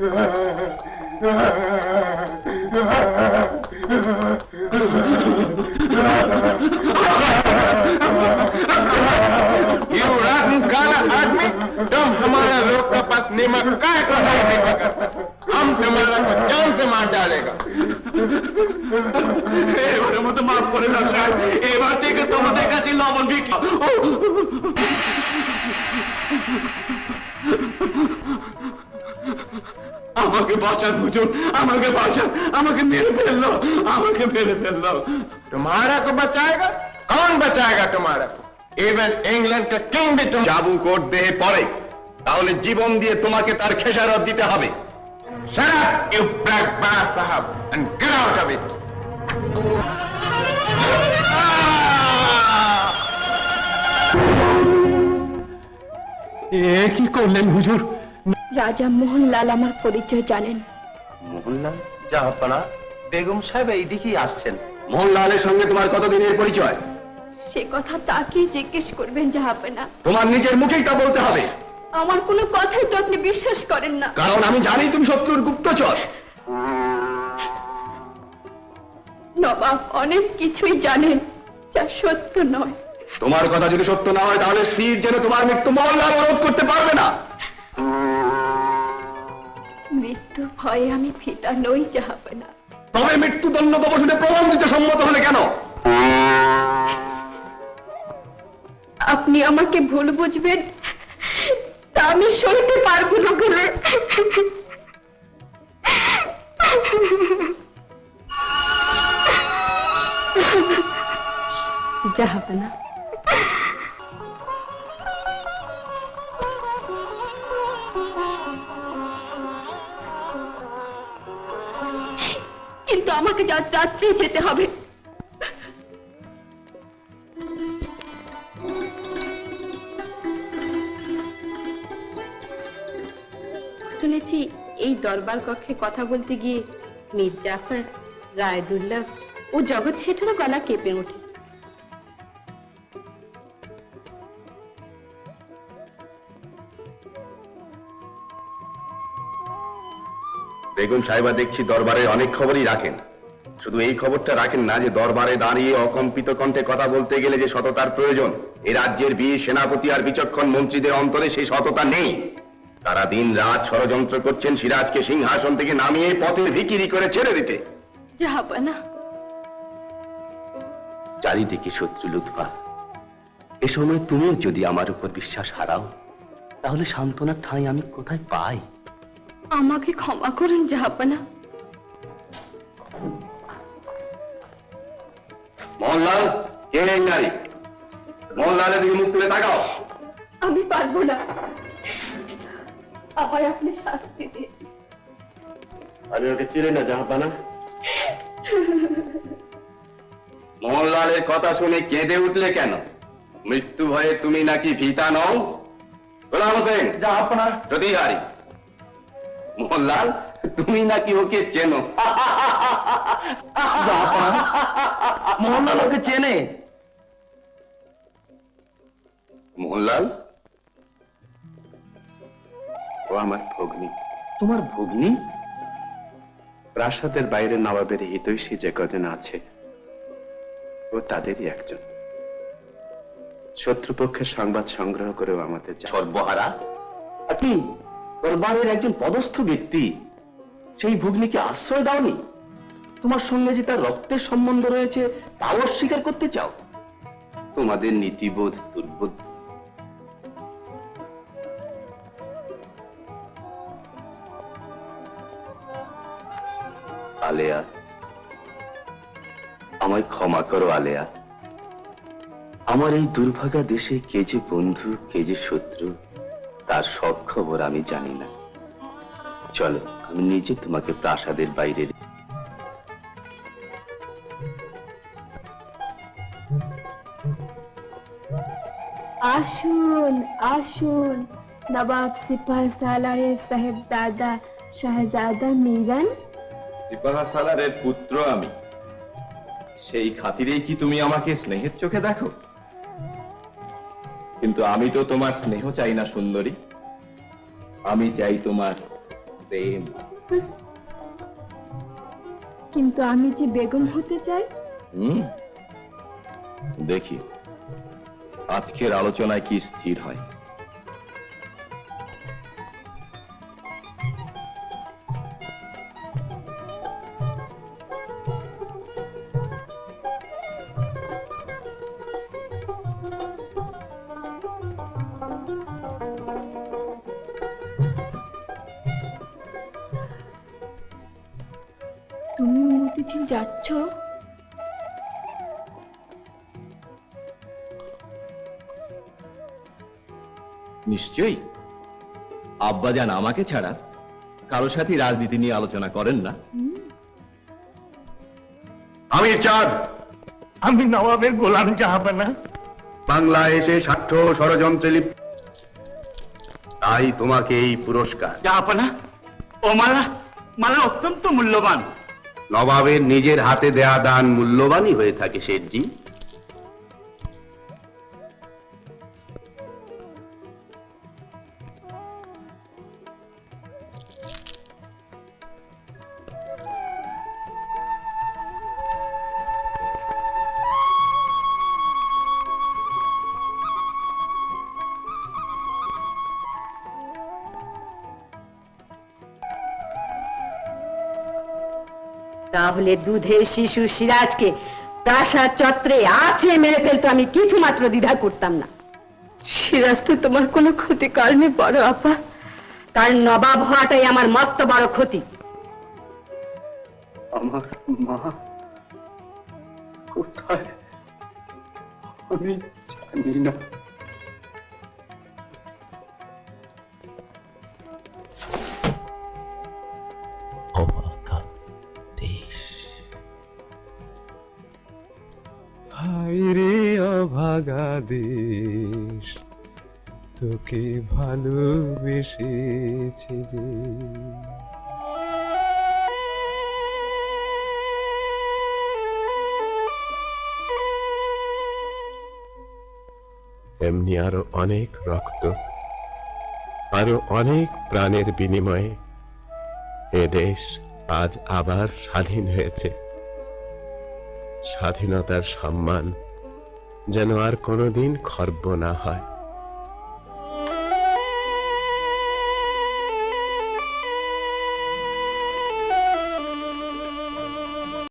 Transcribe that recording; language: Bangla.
You rotten काला आदमी तुम हमारा लोग का पास আমাকে বাঁচান বুঝুন আমাকে বাঁচান আমাকে মেরে ফেলল আমাকে মেরে ফেলল। তোমারা কো বাঁচায়গা? কন বাঁচায়গা তোমারা ইভেন ইংল্যান্ড কা কিং বি তুমি জাবু কোট দেহে পড়ে তাহলে জীবন দিয়ে তোমাকে তার খেসারত দিতে হবে। Shut up, you black bar sahab, and get out of it. এ কি করলেন হুজুর? রাজা মোহনলাল আমার পরিচয় জানেন। মোহনলাল? জাহাপানা বেগম সাহেব এইদিকেই আসছেন। মোহনলালের সঙ্গে তোমার কতদিনের পরিচয়? সে কথা তাকেই জিজ্ঞেস করবেন জাহাপনা তোমার নিজের মুখেই তা বলতে হবে। আমার কোনো কথাই তো আপনি বিশ্বাস করেন না। কারণ আমি জানি তুমি শত্রুর গুপ্তচর। নবাব অনেক কিছুই জানেন যা সত্য নয়। তোমার কথা যদি সত্য না হয় তাহলে স্থির যেন তোমার মৃত্যু মোহনলাল অনুরোধ করতে পারবে না। ভয়ে আমি ফিতা নই জাহাপনা তবে মৃত্যুদণ্ড তপসুটে প্রমাণ দিতে সম্মত হলে কেন? আপনি আমাকে ভুল বুঝবেন তা আমি সইতে পারব না বলে। জাহাপনা কিন্তু আমাকে আজ রাত্রে যেতে হবে। শুনেছি এই দরবার কক্ষে কথা বলতে গিয়ে মীর জাফর রায়দুল্লাহ ও জগৎ শেঠেরও গলা কেঁপে ওঠে। বেগম সাহেবা দেখছি দরবারে অনেক খবরই রাখেন। শুধু এই খবরটা রাখেন না যে দরবারে দাঁড়িয়ে অকম্পিত কণ্ঠে কথা বলতে গেলে যে সততার প্রয়োজন এ রাজ্যের বীর সেনাপতি আর বিচক্ষণ মন্ত্রীদের অন্তরে সেই সততা নেই। তারা দিন রাত ষড়যন্ত্র করছেন সিরাজকে সিংহাসন থেকে নামিয়ে পথের ভিকিরি করে ছেড়ে দিতে। চারিদিকে শত্রু লুৎফা। এ সময় তুমিও যদি আমার উপর বিশ্বাস হারাও তাহলে সান্ত্বনার ঠাঁই আমি কোথায় পাই? আমাকে ক্ষমা করুন জাহাপানা। মোহনলাল কে এই নারী? মোহনলালের দিকে মুখ তুলে তাকাও। আমি পারব না। আমায় আপনি শাস্তি দিন। আমি ওকে চিনি না জাহাপানা। মোহনলালের কথা শুনে কেঁদে উঠলে কেন? মৃত্যু ভয়ে তুমি নাকি ভীতা নও? গোলাম হোসেন জাহাপনা। যদি হারি। মোহনলাল তুমি নাকি ওকে চেনো? মোহনলাল ওকে চেনে? মোহনলাল ও আমার ভগ্নী। তোমার ভগ্নী? প্রাসাদের বাইরে নবাবের হিতৈষী যে কজন আছে ও তাদেরই একজন। শত্রুপক্ষের সংবাদ সংগ্রহ করেও আমাদের সর্বহারা? আপনি দরবারের একজন পদস্থ ব্যক্তি, সেই ভগ্নীকে আশ্রয় দাওনি? তোমার সঙ্গে যে তার রক্তের সম্বন্ধ রয়েছে, তাও অস্বীকার করতে চাও? তোমাদের নীতিবোধ দুর্বোধ। আলেয়া, আমায় ক্ষমা করো আলেয়া। আমার এই দুর্ভাগা দেশে কে যে বন্ধু, কে যে শত্রু তার সব খবর আমি জানি না। চলো আমি নিজে তোমাকে প্রাসাদের বাইরে আসুন আসুন নবাব সিপাহ সালারের সাহেব দাদা শাহজাদা মিরান। সিপাহা সালারের পুত্র আমি। সেই খাতিরেই কি তুমি আমাকে স্নেহের চোখে দেখো? কিন্তু আমি তো তোমার স্নেহ চাই না সুন্দরী। আমি চাই তোমার প্রেম। কিন্তু আমি যে বেগম হতে চাই? হুম। দেখি আজকের আলোচনায় কি স্থির হয়? তুমি যাচ্ছ? নিশ্চয়ই। আব্বাজান আমাকে ছাড়া কারও সাথে রাজনীতি নিয়ে আলোচনা করেন না। আমির চাঁদ। আমি নবাবের গোলাম জাহাপানা। বাংলায় এসে স্বার্থ ষড়যন্ত্রে লিপ্ত। তাই তোমাকে এই পুরস্কার। জাহাপনা ও মালা মালা অত্যন্ত মূল্যবান। নবাবের নিজের হাতে দেয়া দান মূল্যবানই হয়ে থাকে শেঠজি। তাহলে দুধের শিশু সিরাজকে প্রাসাদ চত্রে আছে মেরে ফেলতো আমি কিছু মাত্র দ্বিধা করতাম না। সিরাজ তো তোমার কোনো ক্ষতি করেনি বড় আপা। তার নবাব হওয়াটাই আমার মস্ত বড় ক্ষতি। আমার মা কোথায়? আমি জানি না। হাইরে অভাগা দেশ তোকে ভালোবেসেছে যে। এমনি আরও অনেক রক্ত, আরও অনেক প্রাণের বিনিময়ে এ দেশ আজ আবার স্বাধীন হয়েছে। স্বাধীনতার সম্মান যেন আর কোনোদিন খর্ব না হয়।